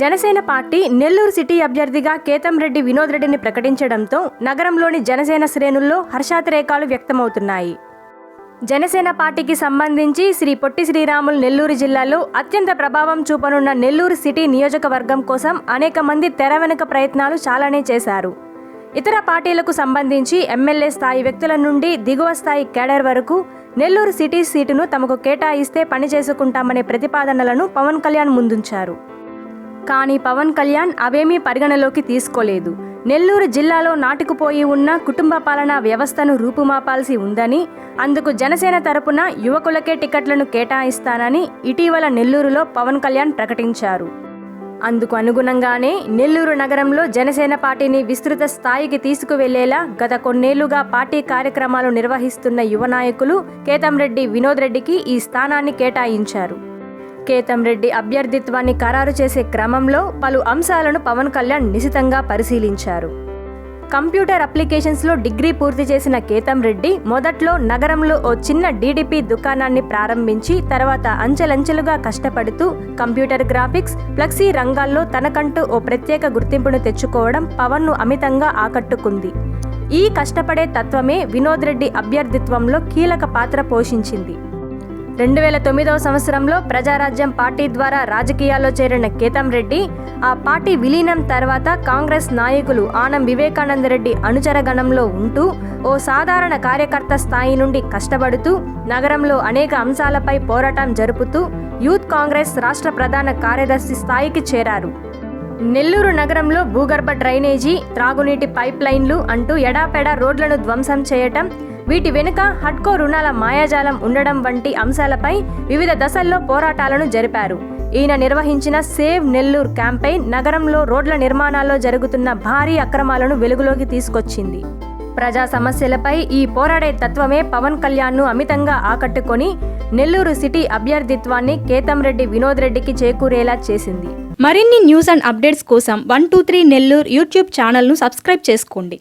Janasena party Nellore city అభ్యర్థిగా కేతంరెడ్డి వినోద్ రెడ్డిని ప్రకటించడంతో నగరంలోని జనసేన శ్రేణుల్లో హర్షాతిరేకాలు వ్యక్తమవుతున్నాయి. జనసేన పార్టీకి సంబంధించి శ్రీ పొట్టి శ్రీరాములు నెల్లూరు జిల్లాలో అత్యంత ప్రభావం చూపనున్న నెల్లూరు సిటీ నియోజకవర్గం కోసం అనేక మంది తెర వెనుక ప్రయత్నాలు చాలానే చేశారు. ఇతర పార్టీలకు సంబంధించి ఎమ్మెల్యే స్థాయి వ్యక్తుల నుండి దిగువ స్థాయి కేడర్ వరకు నెల్లూరు సిటీ సీటును తమకు కేటాయిస్తే పని చేసుకుంటామనే ప్రతిపాదనలను పవన్ కళ్యాణ్ ముందుంచారు. కానీ పవన్ కళ్యాణ్ అవేమీ పరిగణలోకి తీసుకోలేదు. నెల్లూరు జిల్లాలో నాటుకుపోయి ఉన్న కుటుంబ పాలనా వ్యవస్థను రూపుమాపాల్సి ఉందని అందుకు జనసేన తరపున యువకులకే టికెట్లను కేటాయిస్తానని ఇటీవల నెల్లూరులో పవన్ కళ్యాణ్ ప్రకటించారు. అందుకు అనుగుణంగానే నెల్లూరు నగరంలో జనసేన పార్టీని విస్తృత స్థాయికి తీసుకువెళ్ళేలా గత కొన్నేళ్ళుగా పార్టీ కార్యక్రమాలు నిర్వహిస్తున్న యువ నాయకులు కేతంరెడ్డి వినోద్ రెడ్డికి ఈ స్థానాన్ని కేటాయించారు. కేతంరెడ్డి అభ్యర్థిత్వాన్ని ఖరారు చేసే క్రమంలో పలు అంశాలను పవన్ కళ్యాణ్ నిశితంగా పరిశీలించారు. కంప్యూటర్ అప్లికేషన్స్లో డిగ్రీ పూర్తి చేసిన కేతం రెడ్డి మొదట్లో నగరంలో ఓ చిన్న డీడీపీ దుకాణాన్ని ప్రారంభించి తర్వాత అంచెలంచెలుగా కష్టపడుతూ కంప్యూటర్ గ్రాఫిక్స్ ఫ్లెక్సీ రంగాల్లో తనకంటూ ఓ ప్రత్యేక గుర్తింపును తెచ్చుకోవడం పవన్ను అమితంగా ఆకట్టుకుంది. ఈ కష్టపడే తత్వమే వినోద్ రెడ్డి అభ్యర్థిత్వంలో కీలక పాత్ర పోషించింది. రెండు వేల తొమ్మిదవ సంవత్సరంలో ప్రజారాజ్యం పార్టీ ద్వారా రాజకీయాల్లో చేరిన కేతం రెడ్డి ఆ పార్టీ విలీనం తర్వాత కాంగ్రెస్ నాయకులు ఆనం వివేకానంద రెడ్డి అనుచరగణంలో ఉంటూ ఓ సాధారణ కార్యకర్త స్థాయి నుండి కష్టపడుతూ నగరంలో అనేక అంశాలపై పోరాటం జరుపుతూ యూత్ కాంగ్రెస్ రాష్ట్ర ప్రధాన కార్యదర్శి స్థాయికి చేరారు. నెల్లూరు నగరంలో భూగర్భ డ్రైనేజీ త్రాగునీటి పైప్ లైన్లు అంటూ ఎడాపెడా రోడ్లను ధ్వంసం చేయటం వీటి వెనుక హడ్కో రుణాల మాయాజాలం ఉండడం వంటి అంశాలపై వివిధ దశల్లో పోరాటాలను జరిపారు. ఈయన నిర్వహించిన సేవ్ నెల్లూరు క్యాంపెయిన్ నగరంలో రోడ్ల నిర్మాణాల్లో జరుగుతున్న భారీ అక్రమాలను వెలుగులోకి తీసుకొచ్చింది. ప్రజా సమస్యలపై ఈ పోరాడే తత్వమే పవన్ కళ్యాణ్ను అమితంగా ఆకట్టుకొని నెల్లూరు సిటీ అభ్యర్థిత్వాన్ని కేతంరెడ్డి వినోద్ రెడ్డికి చేకూరేలా చేసింది. మరిన్ని న్యూస్ అండ్ అప్డేట్స్ కోసం one two three Nellore YouTube ఛానల్ను సబ్స్క్రైబ్ చేసుకోండి.